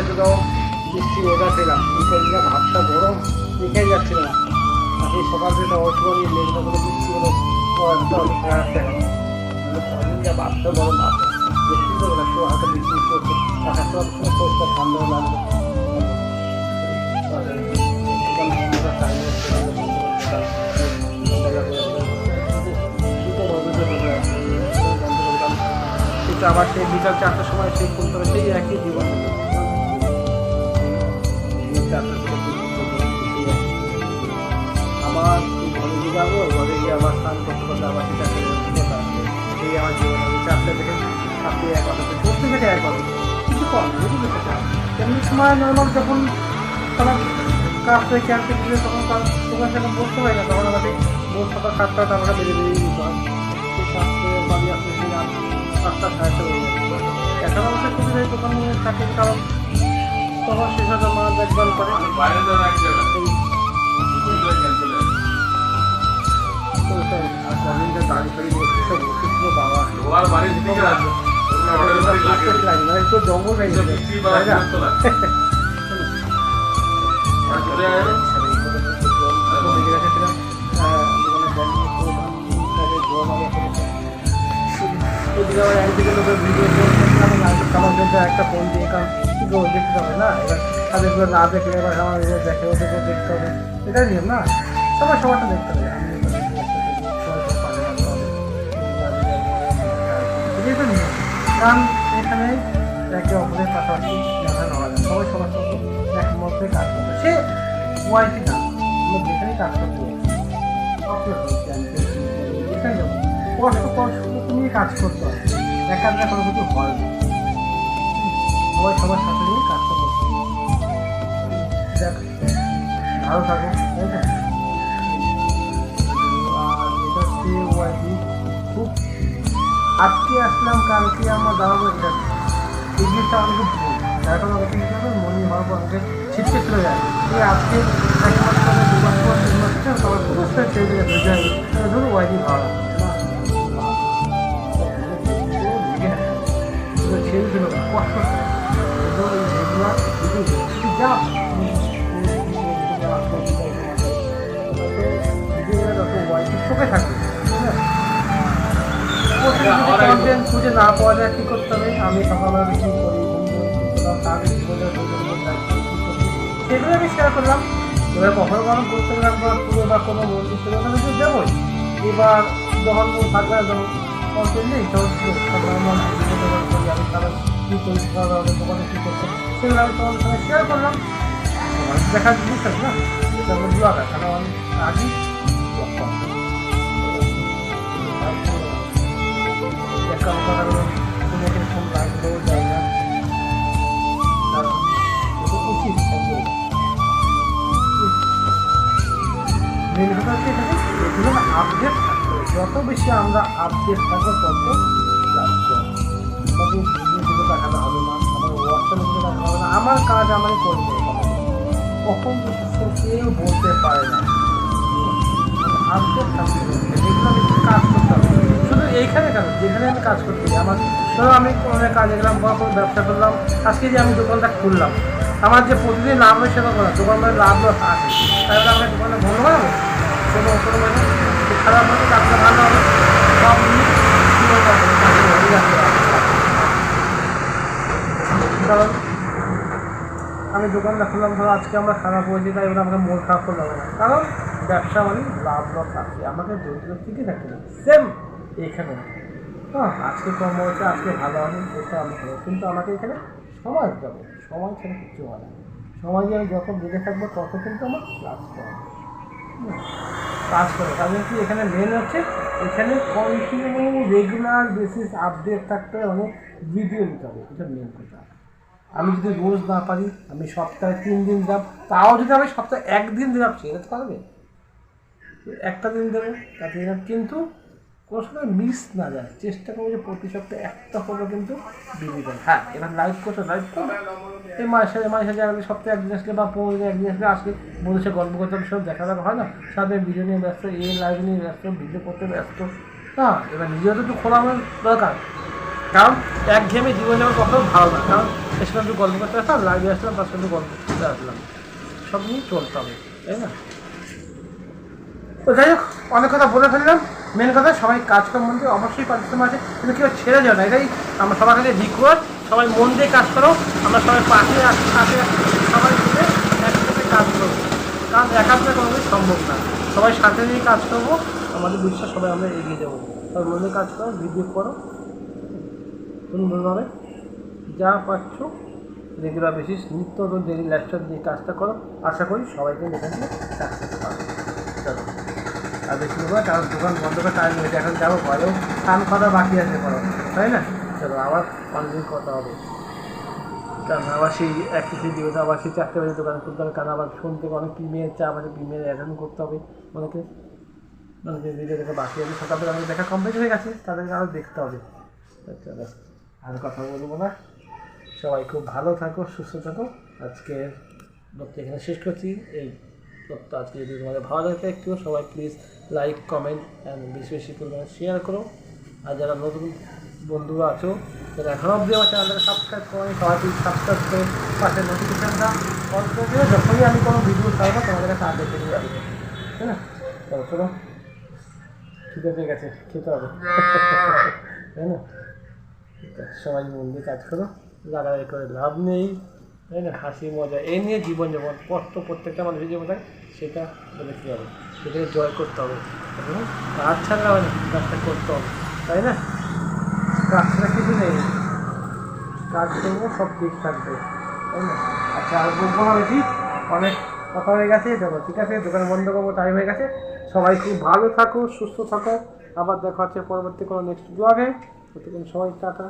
এতটাও বৃষ্টি ওটা পেলাম এই কদিনে ভাতটা গরম দেখে যাচ্ছিল না। এই সকাল থেকে অসুবিধা নিয়ে মেঘটা করে বৃষ্টি হলো। ভাতটা গরম, ভাত দেখছি তো ওরা একটু হালকা বৃষ্টি চলছে টাকা সব পরিষ্কার ঠান্ডা লাগবে। কিন্তু আবার সেই বিকাল চারটার সময় সেই ফোন করে সেই একই জীবন। আবার স্নান করতে করতে আবার সেই চারটে কথা সেই আমার জীবন আমি চারটে থেকে আপনি এক কথা করতে থেকে এক কথা কিছু কম বুঝতে সেটা তেমনি সময় নর্মাল যখন তারা কাজ থেকে ক্যাম্পে দিলে তখন তার দোকান যখন বসতে পারে না, তখন আমাদের ভোর সকাল সাতটা টাকা বেরিয়ে বেরিয়ে দিতে হয়। সেই সাতটা বাড়ি আসতে সেই আটটা সাড়ে আটটা বেরিয়ে যাবে এখন আমাদের সুবিধা দোকান থাকে কারণ তখন দেখভাল করে। বাইরে বসে বসেছিল বাবা বাড়ির দিকে মানে একটু জঙ্গল হয়ে এটা ফোন দিয়ে কারণ কি করব দেখতে হবে না এবার তাদেরগুলো না দেখলে এবার আমার দেখে ওদেরকে দেখতে হবে এটাই নিয়ম না সবাই সবারটা দেখতে হবে এটাই কারণ এখানে একে অপরের পাশাপাশি দেখা নেওয়া যায়। সবাই সবার কাজ করবে। সে ওয়াইটি না আমরা যেখানেই কাজ করতে যেখানে যাব, তুমি কাজ করতে হবে। একা একা কোনো কিছু হয় না। সবার সাথে নিয়ে কাজটা করতে দেখ ভালো থাকো তাই না? আর এটা হচ্ছে ওয়াইটি আজকে আসলাম, কালকে আমরা দাঁড়াবো এটা জিনিসটা আমাকে ভুল এখন আমাকে কি করবে? মনে হওয়ার পর আমাকে ছিটকে চলে যায়। আজকে এক মাস পরে, দু মাস পর, তিন মাস পর সবার পুরস্কার ছেড়ে যায় ধরুন ওয়াইডি ভাড়া দিল কষ্ট হয়। কিন্তু এই যেগুলা খুঁজে না পাওয়া যায় কী করতে হবে আমি সকালবেলা কী করি সেগুলো আমি শেয়ার করলাম এবার কখনো কখনো করতে গেলাম বা পুরো বা কোনো মন্দির থেকে ওখানে তো যাবোই এবার যখন কেউ থাকবে না তখন কন্টেন্ট নেই তখন করি আমি তাদের কী করি হবে দোকানে কী করতে সেগুলো আমি তোমার সঙ্গে শেয়ার করলাম দেখার জিনিস আছে না এটা হলো ব্লগার কারণ আমি আজই উচিত। মেন আপডেট থাকতে হবে যত বেশি আমরা আপডেট থাকব তত আমাকে ভিডিও দেখাতে হবে না আমার হোয়াটসঅ্যাপে দেখাতে হবে না আমার কাজ আমি করব কখন কেউ বলতে পারে না আপডেট থাকতে হবে এগুলো কাজ করতে হবে এইখানে কেন? যেখানে আমি কাজ করতে যাই, আমার ধরো আমি কোনো কাজে গেলাম বা কোনো ব্যবসা করলাম, আজকে যে আমি দোকানটা খুললাম, আমার যে প্রতিদিন লাভ হয় সেটা করা মানে লাভ আছে তাহলে আমি দোকানে বন্ধ করাবো কোনো কোনো মানে খারাপ হবে কাজটা ভালো হবে। হবে। কারণ আমি দোকানটা খুললাম, ধরো আজকে আমরা খারাপ হয়েছি, তাই এবার আমাকে মন খারাপ হবে না। কারণ ব্যবসা মানে লাভ লস আছে আমাকে ঠিকই থাকতে হবে সেম এইখানে হ্যাঁ আজকে কম হয়েছে, আজকে ভালো হবে এটা আমি করব কিন্তু আমাকে এখানে সময় দিতে হবে। সময় ছাড়া কিচ্ছু হয় না। সময় আমি যত বেঁধে থাকব তত কিন্তু আমার ক্লাস করা কাজ করে কারণ কি, এখানে মেন হচ্ছে, এখানে কন্টিনিউ রেগুলার বেসিস আপডেট থাকতে অনেক ভিডিও দিতে হবে। এটা মেন কথা। আমি যদি রোজ না পারি, আমি সপ্তাহে তিন দিন যাব, তাও যদি আমি সপ্তাহে একদিন দিলাম সেটা তো পারবে। একটা দিন দেবে, তাতে কিন্তু কোনো সময় মিস না যায়। চেষ্টা করব যে প্রতি সপ্তাহে একটা হলেও কিন্তু দিবেন হ্যাঁ এবার লাইভ করতে লাইভ করবে এই মাসে মাসে যারা সপ্তাহে একদিন আসলে বা পনেরো দিন একদিন আসলে আসলে বলেছে গল্প করতে হবে, সব দেখা দেখা হয় না। সাথে ভিডিও নিয়ে ব্যস্ত এই লাইভ নিয়ে ব্যস্ত ভিডিও করতে ব্যস্ত। হ্যাঁ এবার নিজেও তো একটু খোলা আমার দরকার। কারণ এক ঘেমে জীবন যাপন কখনো ভালো না। কারণ এসে একটু গল্প করতে আসলাম লাইভে আসলাম তার সঙ্গে গল্প করতে আসলাম। সব নিয়ে চলতে হবে তাই না? তো যাই হোক অনেক কথা বলে ফেললাম। মেন কথা, সবাই কাজকর্ম মধ্যে অবশ্যই পরিশ্রম আছে, কিন্তু কেউ ছেড়ে যাও না। এটাই আমরা সবার কাছে রিকোয়েস্ট সবাই মন দিয়ে কাজ করো, আমরা সবাই পাশে পাশে সবাই মিলে একসাথে কাজ করব। কাজ একাত্রে কোনোদিন সম্ভব না। সবাই সাথে নিয়ে কাজ করব, আমাদের বিশ্বাস সবাই আমরা এগিয়ে যাব। সবাই মনে কাজ করো ভিডিও করো। সুন্দরভাবে যা পাচ্ছ রেগুলার বেসিস নিত্য নতুন ডেলি ল্যাপটপ দিয়ে কাজটা করো। আশা করি সবাইকে এখান থেকে সাকসেস পাবে চলো আর বেশি বলব কারণ দোকান বন্ধ করে টাইম হয়েছে এখন যাব ঘরেও। কান কথা বাকি আছে বলো তাই না? চলো, আবার অনেকদিন কথা হবে। কারণ আবার সেই এক কিছু দিবে আবার সেই চারটে বাজে দোকান খুলতে হবে, কারণ আবার ফোন থেকে অনেক ইমেল চা আমাদের ইমেল অ্যাটেন্ড করতে হবে। অনেকে অনেকে ভিডিও দেখে বাকি আছে সকালে অনেক দেখা কমপ্লিট হয়ে গেছে, তাদেরকে আরও দেখতে হবে। চলো, আর কথা বলব না। সবাই খুব ভালো থাকো, সুস্থ থাকো। আজকে ব্লগটা এখানে শেষ করছি। এই ব্লগটা আজকে যদি তোমাদের ভালো লাগে একটু সবাই প্লিজ লাইক কমেন্ট অ্যান্ড বেশি বেশি পরিমাণে শেয়ার করো। আর যারা নতুন বন্ধুরা আছো যারা এখনও অবধি আমার চ্যানেলটাকে সাবস্ক্রাইব করো আমি সবাই প্লিজ সাবস্ক্রাইব করে পাশে নোটিফিকেশানটা অন করে দিও। যখনই আমি কোনো ভিডিও ছাড়বো তোমাদের কাছে আগে চলে যাবে তাই না? চলো চলো। ঠিক আছে ঠিক আছে খেতে হবে। তাই না? ঠিক আছে, সবাই মন দিয়ে কাজ করো। লাগালাই করে লাভ নেই তাই না? হাসি, মজা এই নিয়ে জীবনযাপন স্পষ্ট প্রত্যেকটা মানুষের জীবন থাকে, সেটা বলে কী হবে? সেটাকে জয় করতে হবে। কাজ ছাড়া হবে না, কাজটা করতে হবে, তাই না? কাজ ছাড়া কিছু নেই। কাজ করব, সব ঠিক থাকবে, তাই না? আচ্ছা আর বলব না বেশি? অনেক কথা হয়ে গেছে, চলো, ঠিক আছে? দোকান বন্ধ করব টাইম হয়ে গেছে। সবাই খুব ভালো থাকো, সুস্থ থাকো। আবার দেখা হচ্ছে পরবর্তী কোনো নেক্সট ব্লগে ততক্ষণ সবাই টাটা।